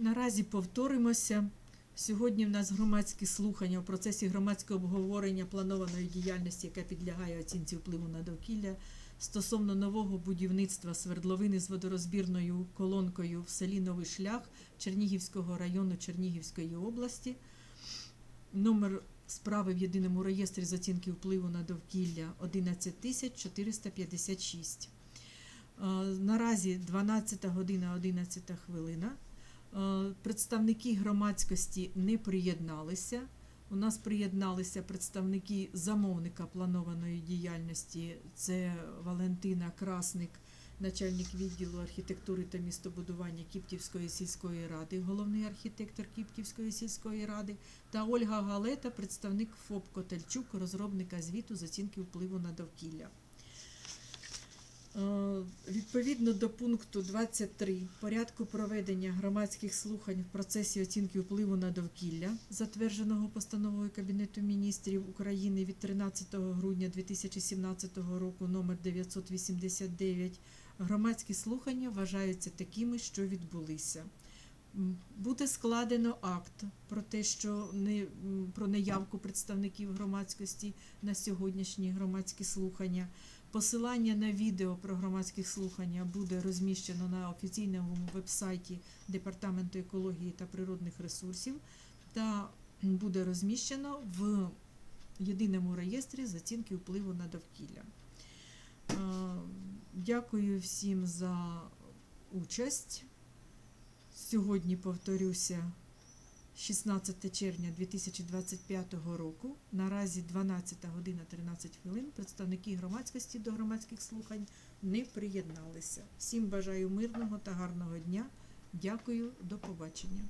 Наразі повторимося. Сьогодні в нас громадські слухання у процесі громадського обговорення планованої діяльності, яка підлягає оцінці впливу на довкілля, стосовно нового будівництва свердловини з водорозбірною колонкою в селі Новий Шлях Чернігівського району Чернігівської області. Номер справи в єдиному реєстрі з оцінки впливу на довкілля 11456. Е, Наразі 12 година 11 хвилина. Е, Представники громадськості не приєдналися. У нас приєдналися представники замовника планованої діяльності. Це Валентина Красник, начальник відділу архітектури та містобудування Кіптівської сільської ради, головний архітектор Кіптівської сільської ради, та Ольга Галета, представник ФОП Котельчук, розробника звіту з оцінки впливу на довкілля. Відповідно до пункту 23 порядку проведення громадських слухань в процесі оцінки впливу на довкілля, затвердженого постановою Кабінету міністрів України від 13 грудня 2017 року номер 989, громадські слухання вважаються такими, що відбулися. Буде складено акт про те, що не про неявку представників громадськості на сьогоднішні громадські слухання. Посилання на відео про громадські слухання буде розміщено на офіційному вебсайті Департаменту екології та природних ресурсів та буде розміщено в єдиному реєстрі з оцінки впливу на довкілля. Е, Дякую всім за участь. Сьогодні повторюся 16 червня 2025 року. Наразі 12 година 13 хвилин. Представники громадськості до громадських слухань не приєдналися. Всім бажаю мирного та гарного дня. Дякую, до побачення.